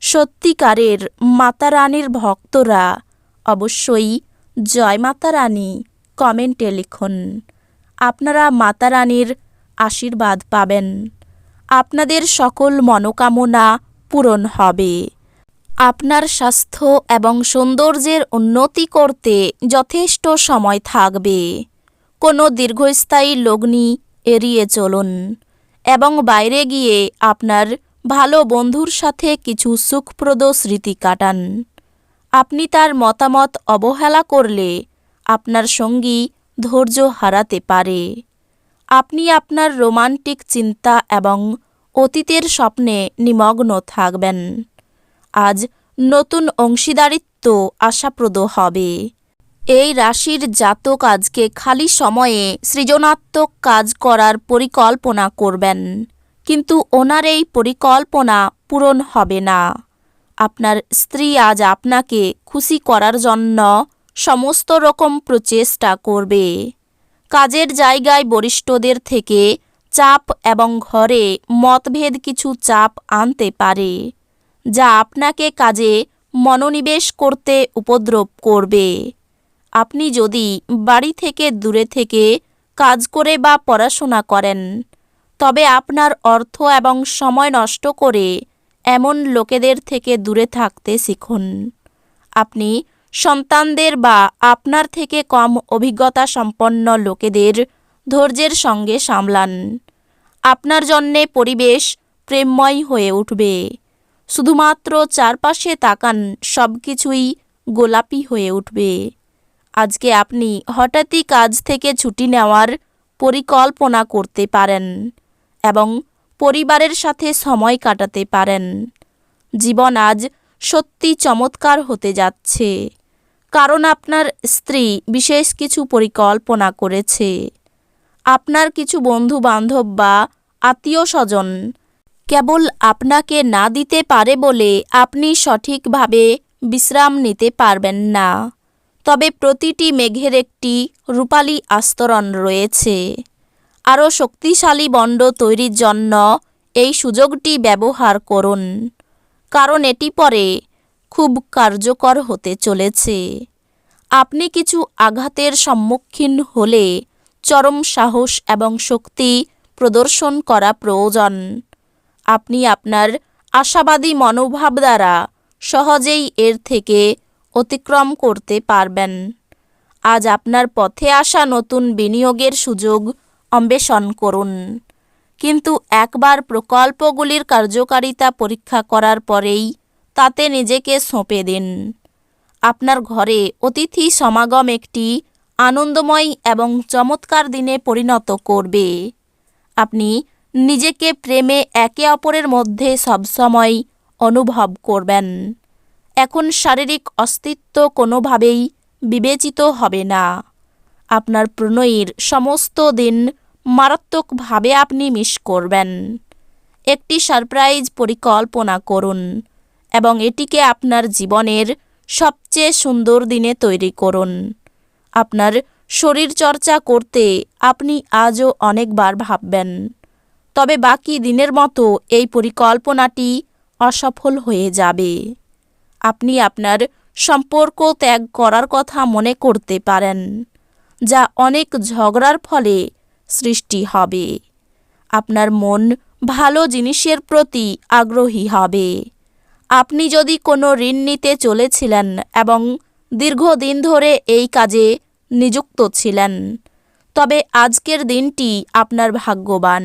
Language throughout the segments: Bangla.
সত্যিকারের মাতা রানীর ভক্তরা অবশ্যই জয় মাতা রানী কমেন্টে লিখুন। আপনারা মাতা রানীর আশীর্বাদ পাবেন। আপনাদের সকল মনোকামনা পূরণ হবে। আপনার স্বাস্থ্য এবং সৌন্দর্যের উন্নতি করতে যথেষ্ট সময় থাকবে। কোনো দীর্ঘস্থায়ী লগ্নি এড়িয়ে চলুন এবং বাইরে গিয়ে আপনার ভালো বন্ধুর সাথে কিছু সুখপ্রদ স্মৃতি কাটান। আপনি তার মতামত অবহেলা করলে আপনার সঙ্গী ধৈর্য হারাতে পারে। আপনি আপনার রোমান্টিক চিন্তা এবং অতীতের স্বপ্নে নিমগ্ন থাকবেন। আজ নতুন অংশীদারিত্ব আশাপ্রদ হবে। এই রাশির জাতক আজকে খালি সময়ে সৃজনাত্মক কাজ করার পরিকল্পনা করবেন। কিন্তু ওনার এই পরিকল্পনা পূরণ হবে না। আপনার স্ত্রী আজ আপনাকে খুশি করার জন্য সমস্ত রকম প্রচেষ্টা করবে। কাজের জায়গায় বরিষ্ঠদের থেকে চাপ এবং ঘরে মতভেদ কিছু চাপ আনতে পারে, যা আপনাকে কাজে মনোনিবেশ করতে উপদ্রব করবে। আপনি যদি বাড়ি থেকে দূরে থেকে কাজ করে বা পড়াশোনা করেন তবে আপনার অর্থ এবং সময় নষ্ট করে এমন লোকেদের থেকে দূরে থাকতে শিখুন। আপনি সন্তানদের বা আপনার থেকে কম অভিজ্ঞতা সম্পন্ন লোকেদের ধৈর্যের সঙ্গে সামলান। আপনার জন্যে পরিবেশ প্রেমময় হয়ে উঠবে। শুধুমাত্র চারপাশে তাকান সব কিছুই গোলাপি হয়ে উঠবে। আজকে আপনি হঠাৎই কাজ থেকে ছুটি নেওয়ার পরিকল্পনা করতে পারেন। এবং পরিবারের সাথে সময় কাটাতে পারেন। জীবন আজ সত্যি চমৎকার হতে যাচ্ছে। কারণ আপনার স্ত্রী বিশেষ কিছু পরিকল্পনা করেছে। আপনার কিছু বন্ধু বান্ধব বা আত্মীয় স্বজন কেবল আপনাকে না দিতে পারে বলে আপনি সঠিকভাবে বিশ্রাম নিতে পারবেন না। তবে প্রতিটি মেঘের একটি রূপালী আস্তরণ রয়েছে। আরও শক্তিশালী বন্ড তৈরির জন্য এই সুযোগটি ব্যবহার করুন, কারণ এটি পরে খুব কার্যকর হতে চলেছে। আপনি কিছু আঘাতের সম্মুখীন হলে চরম সাহস এবং শক্তি প্রদর্শন করা প্রয়োজন। আপনি আপনার আশাবাদী মনোভাব দ্বারা সহজেই এর থেকে অতিক্রম করতে পারবেন। আজ আপনার পথে আসা নতুন বিনিয়োগের সুযোগ অন্বেষণ করুন। কিন্তু একবার প্রকল্পগুলির কার্যকারিতা পরীক্ষা করার পরেই তাতে নিজেকে সঁপে দিন। আপনার ঘরে অতিথি সমাগম একটি আনন্দময় এবং চমৎকার দিনে পরিণত করবে। আপনি নিজেকে প্রেমে একে অপরের মধ্যে সবসময় অনুভব করবেন। এখন শারীরিক অস্তিত্ব কোনোভাবেই বিবেচিত হবে না। আপনার প্রণয়ীর সমস্ত দিন মারাত্মকভাবে আপনি মিস করবেন। একটি সারপ্রাইজ পরিকল্পনা করুন এবং এটিকে আপনার জীবনের সবচেয়ে সুন্দর দিনে তৈরি করুন। আপনার শরীরচর্চা করতে আপনি আজও অনেকবার ভাববেন, তবে বাকি দিনের মতো এই পরিকল্পনাটি অসফল হয়ে যাবে। আপনি আপনার সম্পর্ক ত্যাগ করার কথা মনে করতে পারেন। যা অনেক ঝগড়ার ফলে সৃষ্টি হবে। আপনার মন ভালো জিনিসের প্রতি আগ্রহী হবে। আপনি যদি কোনো ঋণ নিতে চলেছিলেন এবং দীর্ঘদিন ধরে এই কাজে নিযুক্ত ছিলেন, তবে আজকের দিনটি আপনার ভাগ্যবান।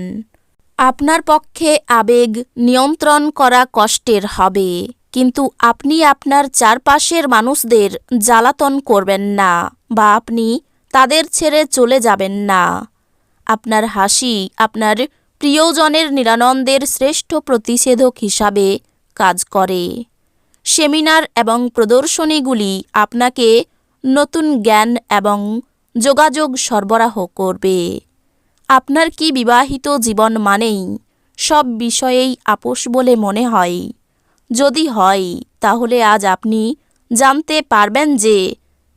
আপনার পক্ষে আবেগ নিয়ন্ত্রণ করা কষ্টের হবে, কিন্তু আপনি আপনার চারপাশের মানুষদের জ্বালাতন করবেন না বা আপনি তাদের ছেড়ে চলে যাবেন না। আপনার হাসি আপনার প্রিয়জনের নিরানন্দের শ্রেষ্ঠ প্রতিষেধক হিসাবে কাজ করে। সেমিনার এবং প্রদর্শনীগুলি আপনাকে নতুন জ্ঞান এবং যোগাযোগ সরবরাহ করবে। আপনার কি বিবাহিত জীবন মানেই সব বিষয়েই আপোষ বলে মনে হয়? যদি হয়, তাহলে আজ আপনি জানতে পারবেন যে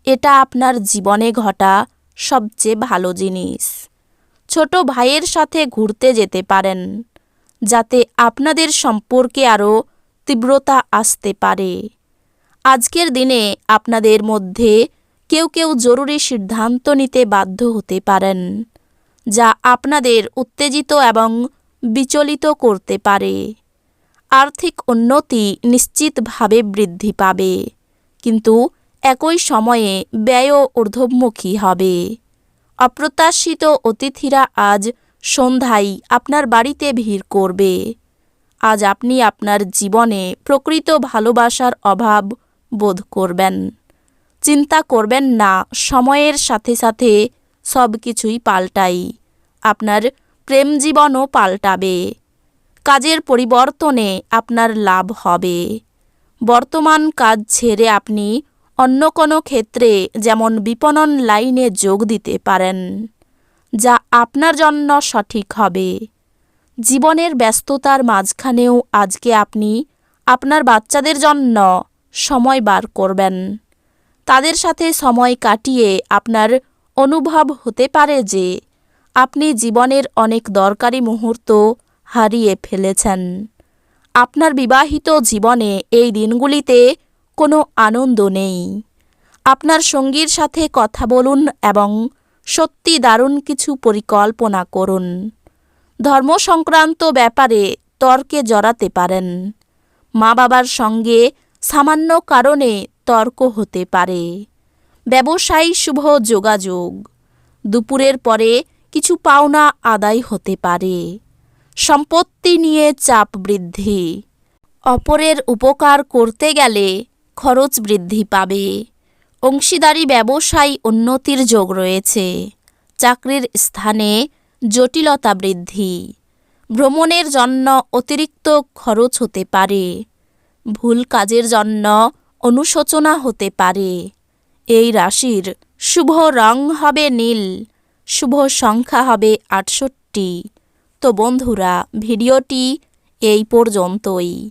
এটা আপনার জীবনে ঘটা সবচেয়ে ভালো জিনিস। ছোট ভাইয়ের সাথে ঘুরতে যেতে পারেন, যাতে আপনাদের সম্পর্কে আরও তীব্রতা আসতে পারে। আজকের দিনে আপনাদের মধ্যে কেউ কেউ জরুরি সিদ্ধান্ত নিতে বাধ্য হতে পারেন, যা আপনাদের উত্তেজিত এবং বিচলিত করতে পারে। আর্থিক উন্নতি নিশ্চিতভাবে বৃদ্ধি পাবে, কিন্তু একই সময়ে ব্যয়ও ঊর্ধ্বমুখী হবে। অপ্রত্যাশিত অতিথিরা আজ সন্ধ্যায় আপনার বাড়িতে ভিড় করবে। আজ আপনি আপনার জীবনে প্রকৃত ভালোবাসার অভাব বোধ করবেন। চিন্তা করবেন না, সময়ের সাথে সাথে সব কিছুই পাল্টাই। আপনার প্রেম জীবনও পাল্টাবে। কাজের পরিবর্তনে আপনার লাভ হবে। বর্তমান কাজ ছেড়ে আপনি অন্য কোনো ক্ষেত্রে যেমন বিপণন লাইনে যোগ দিতে পারেন, যা আপনার জন্য সঠিক হবে। জীবনের ব্যস্ততার মাঝখানেও আজকে আপনি আপনার বাচ্চাদের জন্য সময় বার করবেন। তাদের সাথে সময় কাটিয়ে আপনার অনুভব হতে পারে যে আপনি জীবনের অনেক দরকারি মুহূর্ত হারিয়ে ফেলেছেন। আপনার বিবাহিত জীবনে এই দিনগুলিতে কোনো আনন্দ নেই। আপনার সঙ্গীর সাথে কথা বলুন এবং সত্যি দারুণ কিছু পরিকল্পনা করুন। ধর্ম সংক্রান্ত ব্যাপারে তর্কে জড়াতে পারেন। মা বাবার সঙ্গে সামান্য কারণে তর্ক হতে পারে। ব্যবসায়ী শুভ যোগাযোগ। দুপুরের পরে কিছু পাওনা আদায় হতে পারে। সম্পত্তি নিয়ে চাপ বৃদ্ধি। অপরের উপকার করতে গেলে খরচ বৃদ্ধি পাবে। অংশীদারি ব্যবসায় উন্নতির যোগ রয়েছে। চাকরির স্থানে জটিলতা বৃদ্ধি। ভ্রমণের জন্য অতিরিক্ত খরচ হতে পারে। ভুল কাজের জন্য অনুশোচনা হতে পারে। এই রাশির শুভ রং হবে নীল। শুভ সংখ্যা হবে আটষট্টি। তো বন্ধুরা, ভিডিওটি এই পর্যন্তই।